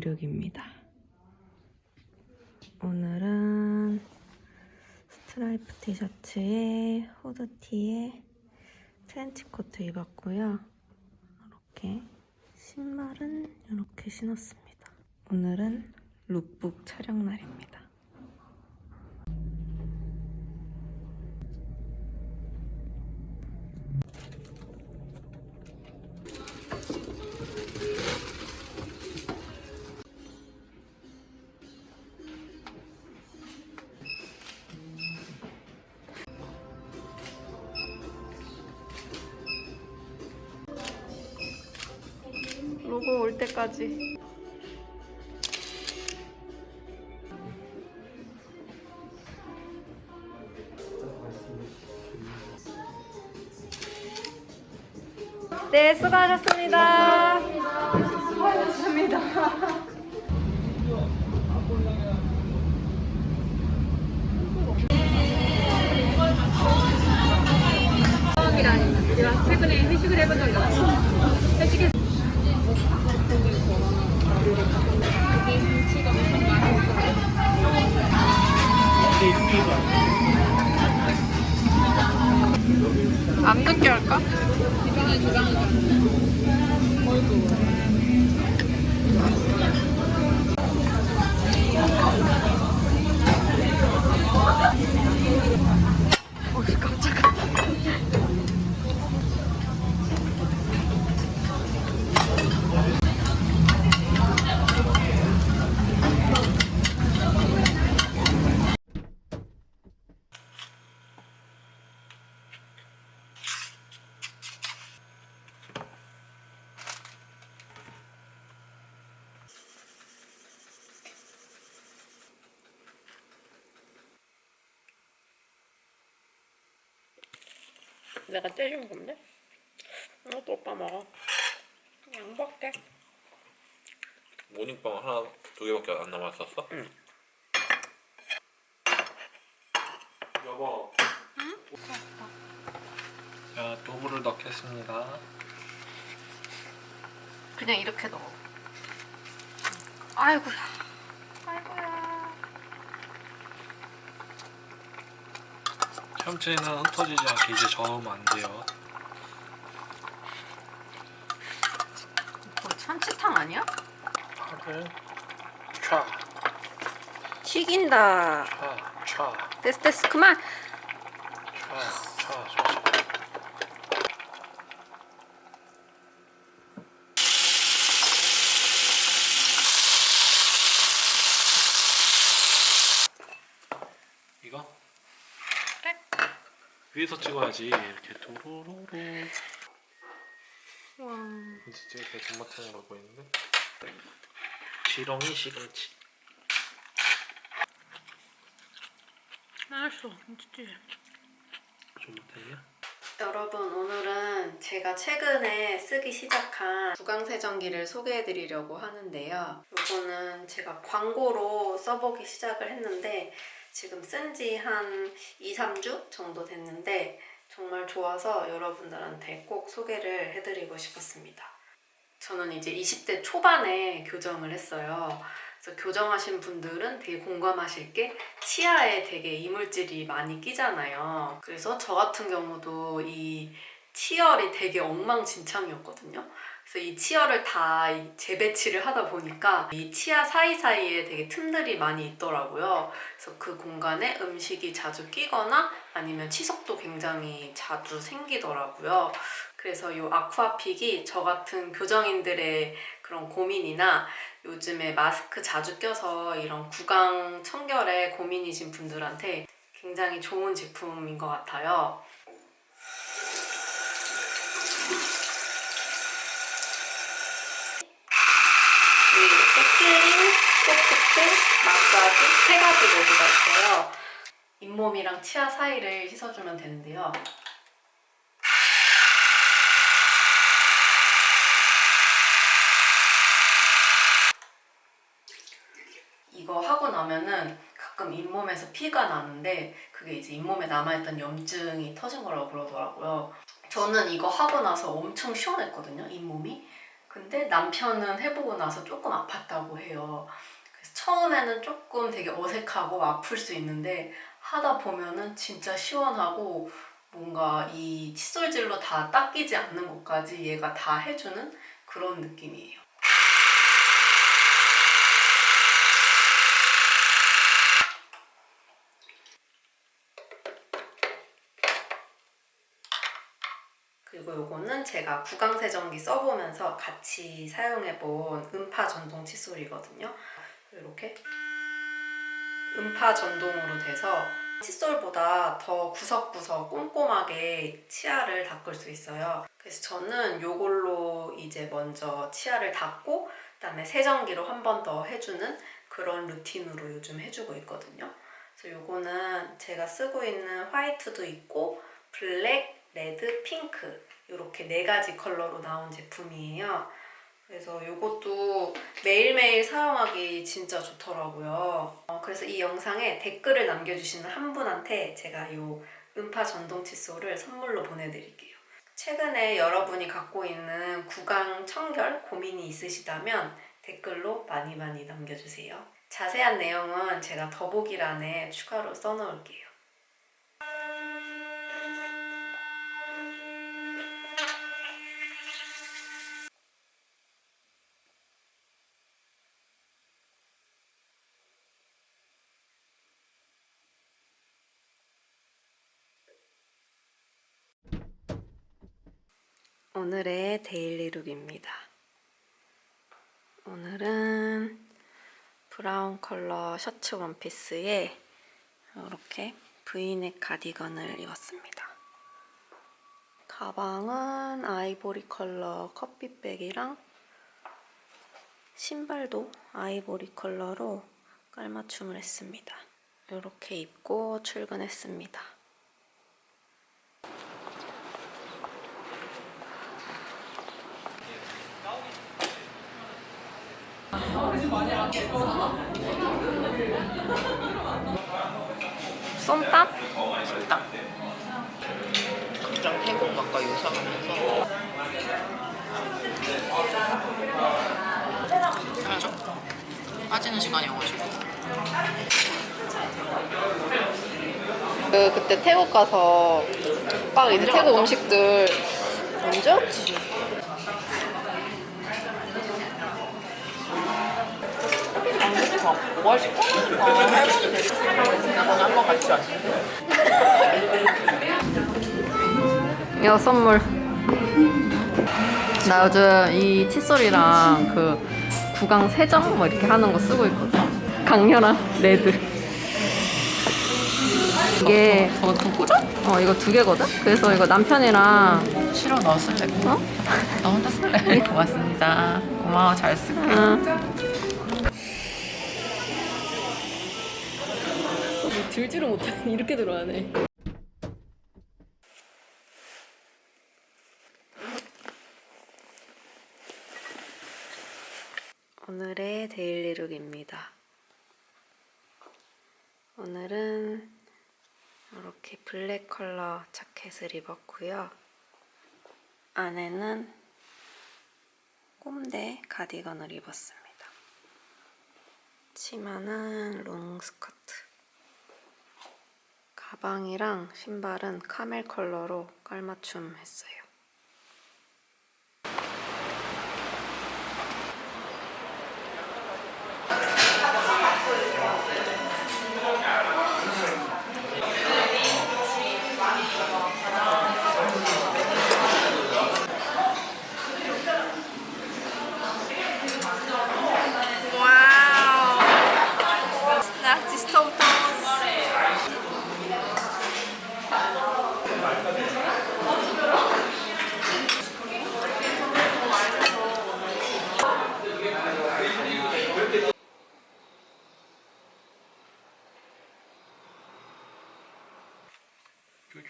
내륙입니다. 오늘은 스트라이프 티셔츠에 후드티에 트렌치코트 입었고요. 이렇게 신발은 이렇게 신었습니다. 오늘은 룩북 촬영 날입니다. 때까지. 네, 수고하셨습니다. 수고하셨습니다. 제가 최근에 회식을 해본 적이 없어. 내가 떼준 건데? 이것도 오빠 먹어. 양보할게. 모닝빵 하나 두 개밖에 안 남았었어? 응. 여보. 자 두부를 넣겠습니다. 그냥 이렇게 넣어. 아이고야. 참치는 흩어지지 않게 이제 저으면 안 돼요. 뭐 참치탕 아니야? 파를 촤, 튀긴다. 촤, 촤, 됐어 됐어 그만. 촤, 촤, 촤, 촤. 위에서 찍어야지 이렇게 도로로로 와. 진짜 이렇게 존맛탱으로 보이는데 지렁이 시금치 알았어. 진짜. 존맛탱이야? 여러분 오늘은 제가 최근에 쓰기 시작한 구강세정기를 소개해드리려고 하는데요. 이거는 제가 광고로 써보기 시작을 했는데 지금 쓴 지 한 2, 3주 정도 됐는데 정말 좋아서 여러분들한테 꼭 소개를 해드리고 싶었습니다. 저는 이제 20대 초반에 교정을 했어요. 그래서 교정하신 분들은 되게 공감하실 게 치아에 되게 이물질이 많이 끼잖아요. 그래서 저 같은 경우도 이 치열이 되게 엉망진창이었거든요. 그래서 이 치열을 다이 재배치를 하다 보니까 이 치아 사이사이에 되게 틈들이 많이 있더라고요. 그래서 그 공간에 음식이 자주 끼거나 아니면 치석도 굉장히 자주 생기더라고요. 그래서 이 아쿠아픽이 저 같은 교정인들의 그런 고민이나 요즘에 마스크 자주 껴서 이런 구강 청결에 고민이신 분들한테 굉장히 좋은 제품인 것 같아요. 이렇게 소프트, 마사지 세 가지 모드가 있어요. 잇몸이랑 치아 사이를 씻어주면 되는데요. 이거 하고 나면은 가끔 잇몸에서 피가 나는데 그게 이제 잇몸에 남아있던 염증이 터진 거라고 그러더라고요. 저는 이거 하고 나서 엄청 시원했거든요, 잇몸이. 근데 남편은 해보고 나서 조금 아팠다고 해요. 그래서 처음에는 조금 되게 어색하고 아플 수 있는데 하다 보면은 진짜 시원하고 뭔가 이 칫솔질로 다 닦이지 않는 것까지 얘가 다 해주는 그런 느낌이에요. 그리고 요거는 제가 구강세정기 써보면서 같이 사용해본 음파 전동 칫솔이거든요. 이렇게 음파 전동으로 돼서 칫솔보다 더 구석구석 꼼꼼하게 치아를 닦을 수 있어요. 그래서 저는 요걸로 이제 먼저 치아를 닦고 그다음에 세정기로 한 번 더 해주는 그런 루틴으로 요즘 해주고 있거든요. 그래서 요거는 제가 쓰고 있는 화이트도 있고 블랙, 레드, 핑크 이렇게 네 가지 컬러로 나온 제품이에요. 그래서 이것도 매일매일 사용하기 진짜 좋더라고요. 어, 그래서 이 영상에 댓글을 남겨주시는 한 분한테 제가 이 음파 전동 칫솔을 선물로 보내드릴게요. 최근에 여러분이 갖고 있는 구강 청결 고민이 있으시다면 댓글로 많이 많이 남겨주세요. 자세한 내용은 제가 더보기란에 추가로 써놓을게요. 오늘의 데일리룩입니다. 오늘은 브라운 컬러 셔츠 원피스에 이렇게 브이넥 가디건을 입었습니다. 가방은 아이보리 컬러 커피백이랑 신발도 아이보리 컬러로 깔맞춤을 했습니다. 이렇게 입고 출근했습니다. 쏨땀? 쏨땀. 극장 태국 가까이 오사가면서 해야죠? 빠지는 시간이어가지고 그 그때 태국 가서 막 이제 태국 음식들 언제였지? 까 아, 할머니 이번에 한번 같이 왔는데 이거 선물. 나 요즘 이 칫솔이랑 그 구강 세정 뭐 이렇게 하는 거 쓰고 있거든. 강렬한 레드. 이게 저거 좀 꽂아? 어 이거 두 개거든. 그래서 이거 남편이랑 싫어 너 쓸래? 어? 너 혼자 쓸래? 고맙습니다 고마워 잘 쓸게 응. 들지를 못하네. 이렇게 들어가네. 오늘의 데일리 룩입니다. 오늘은 이렇게 블랙 컬러 자켓을 입었고요. 안에는 꼼대 가디건을 입었습니다. 치마는 롱 스커트. 가방이랑 신발은 카멜 컬러로 깔맞춤 했어요.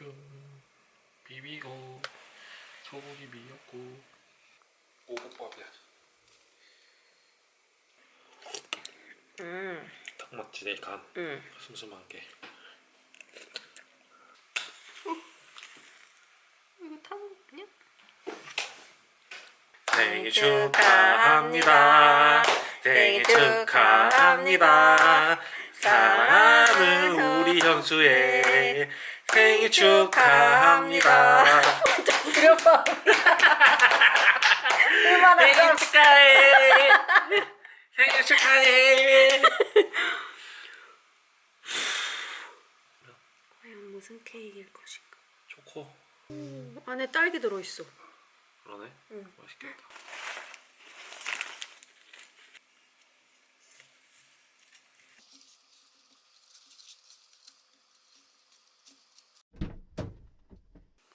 짜잔 비비고 소고기 미역국 오곡밥이야. 음, 딱 맞지 내 간. 음. 슴슴한 게. 이거 타는 거 아니야? 생일 축하합니다. 생일 축하합니다. 사랑하는 우리 현수의 생일 축하합니다. 드려봐. 얼마나 생일 축하해. 생일 축하해. 과연 무슨 케이크일 것인가? 초코. 안에 딸기 들어있어. 그러네. 응. 맛있겠다.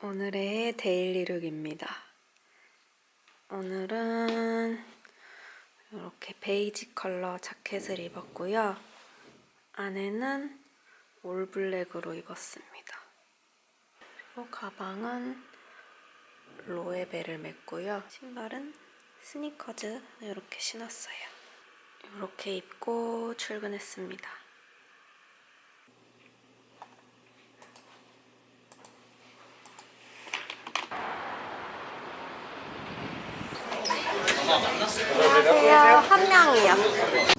오늘의 데일리룩입니다. 오늘은 이렇게 베이지 컬러 자켓을 입었고요. 안에는 올블랙으로 입었습니다. 그리고 가방은 로에벨을 맸고요. 신발은 스니커즈 이렇게 신었어요. 이렇게 입고 출근했습니다. 안녕하세요. 한 명이요.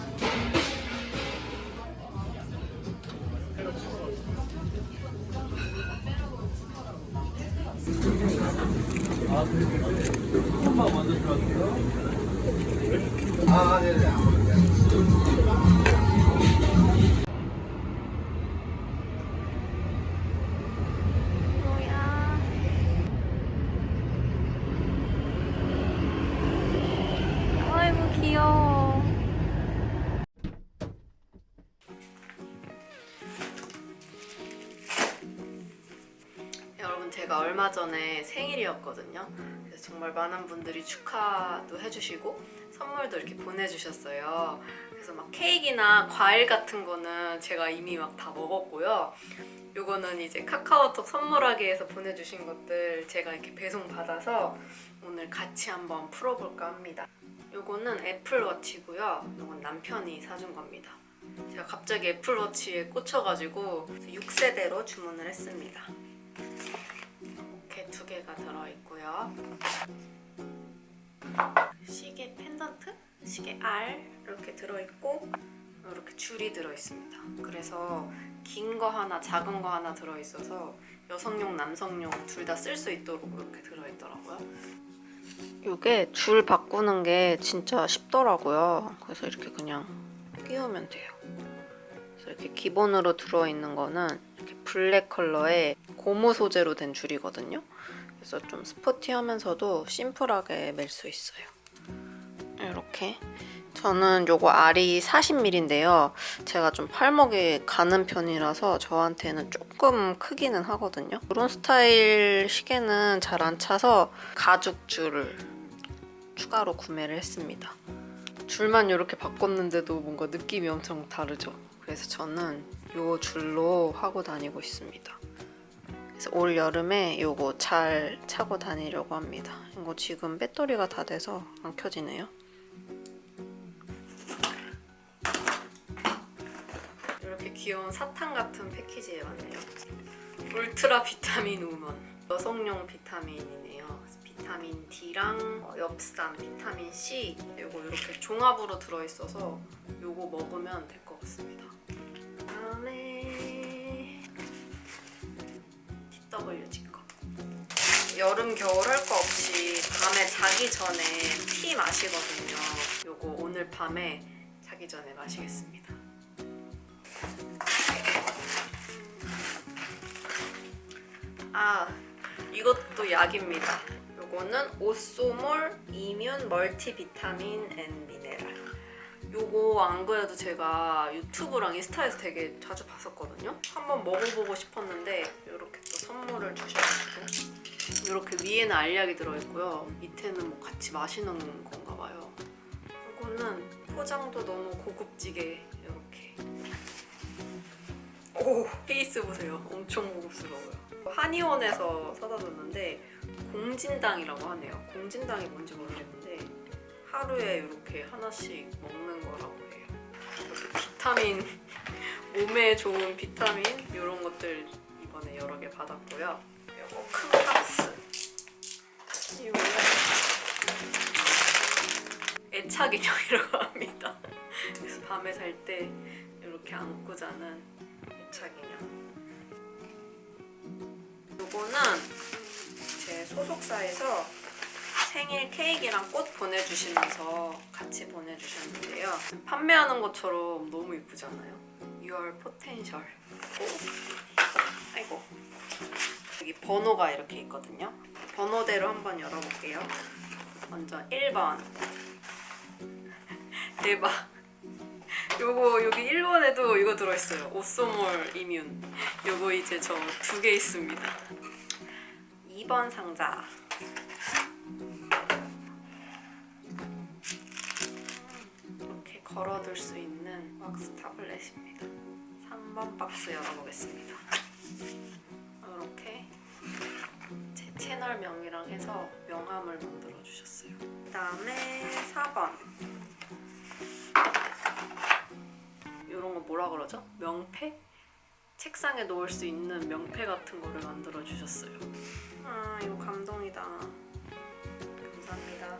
제가 얼마 전에 생일이었거든요. 그래서 정말 많은 분들이 축하도 해주시고 선물도 이렇게 보내주셨어요. 그래서 막 케이크나 과일 같은 거는 제가 이미 막 다 먹었고요. 요거는 이제 카카오톡 선물하기에서 보내주신 것들 제가 이렇게 배송 받아서 오늘 같이 한번 풀어볼까 합니다. 요거는 애플워치고요. 요건 남편이 사준 겁니다. 제가 갑자기 애플워치에 꽂혀가지고 6세대로 주문을 했습니다. 두 개가 들어있고요. 시계 펜던트, 시계 R 이렇게 들어있고 이렇게 줄이 들어있습니다. 그래서 긴 거 하나, 작은 거 하나 들어있어서 여성용, 남성용 둘 다 쓸 수 있도록 이렇게 들어있더라고요. 이게 줄 바꾸는 게 진짜 쉽더라고요. 그래서 이렇게 그냥 끼우면 돼요. 이렇게 기본으로 들어있는 거는 이렇게 블랙 컬러의 고무 소재로 된 줄이거든요. 그래서 좀 스포티하면서도 심플하게 멜 수 있어요. 이렇게 저는 요거 알이 40mm인데요. 제가 좀 팔목이 가는 편이라서 저한테는 조금 크기는 하거든요. 이런 스타일 시계는 잘 안 차서 가죽 줄을 추가로 구매를 했습니다. 줄만 이렇게 바꿨는데도 뭔가 느낌이 엄청 다르죠. 그래서 저는 요 줄로 하고 다니고 있습니다. 그래서 올 여름에 요거 잘 차고 다니려고 합니다. 이거 지금 배터리가 다 돼서 안 켜지네요. 이렇게 귀여운 사탕 같은 패키지에 왔네요. 울트라 비타민 우먼 여성용 비타민이네요. 비타민 D랑 어, 엽산, 비타민 C 이거 이렇게 종합으로 들어있어서 이거 먹으면 같습니다. 다음에 TWG 거. 여름 겨울 할 거 없이 밤에 자기 전에 티 마시거든요. 요거 오늘 밤에 자기 전에 마시겠습니다. 아 이것도 약입니다. 요거는 오소몰 이뮨 멀티비타민 앤 미네랄. 요거 안 그래도 제가 유튜브랑 인스타에서 되게 자주 봤었거든요. 한번 먹어보고 싶었는데 이렇게 또 선물을 주셔가지고 이렇게 위에는 알약이 들어있고요. 밑에는 뭐 같이 마시는 건가 봐요. 이거는 포장도 너무 고급지게 이렇게 오 케이스 보세요. 엄청 고급스러워요. 한의원에서 사다 줬는데 공진당이라고 하네요. 공진당이 뭔지 모르겠는데 하루에 이렇게 하나씩 먹는 거라고 해요. 비타민 몸에 좋은 비타민 이런 것들 이번에 여러 개 받았고요. 이거 큰 박스. 이거 애착 인형이라고 합니다. 그래서 밤에 잘 때 이렇게 안고 자는 애착 인형. 요거는 제 소속사에서 생일 케이크랑 꽃 보내주시면서 같이 보내주셨는데요. 판매하는 것처럼 너무 이쁘잖아요. Your Potential. 오. 아이고. 여기 번호가 이렇게 있거든요. 번호대로 한번 열어볼게요. 먼저 1번. 대박. 요거 여기 1번에도 이거 들어있어요. 오소몰 이뮨. 요거 이제 저 두 개 있습니다. 2번 상자. 걸어둘 수 있는 왁스 타블렛입니다. 3번 박스 열어보겠습니다. 이렇게 제 채널명이랑 해서 명함을 만들어 주셨어요. 그 다음에 4번. 이런 거 뭐라 그러죠? 명패? 책상에 놓을 수 있는 명패 같은 거를 만들어 주셨어요. 아, 이거 감동이다. 감사합니다.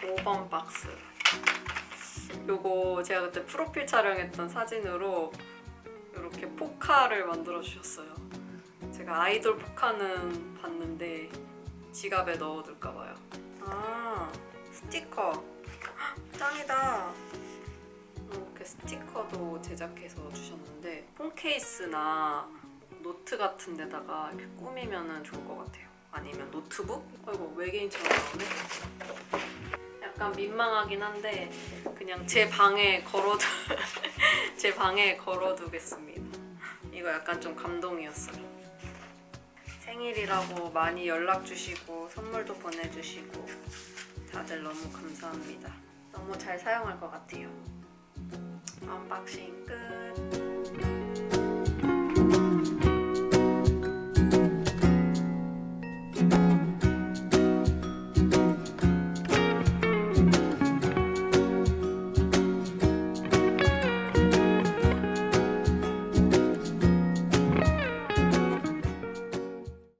5번 박스. 요거 제가 그때 프로필 촬영했던 사진으로 이렇게 포카를 만들어 주셨어요. 제가 아이돌 포카는 봤는데 지갑에 넣어 둘까 봐요. 아 스티커 헉, 짱이다. 이렇게 스티커도 제작해서 주셨는데 폰 케이스나 노트 같은 데다가 이렇게 꾸미면 좋을 것 같아요. 아니면 노트북? 아이고 외계인처럼 나오네. 약간 민망하긴 한데 그냥 제 방에 걸어두 제 방에 걸어두겠습니다. 이거 약간 좀 감동이었어요. 생일이라고 많이 연락 주시고 선물도 보내주시고 다들 너무 감사합니다. 너무 잘 사용할 것 같아요. 언박싱 끝.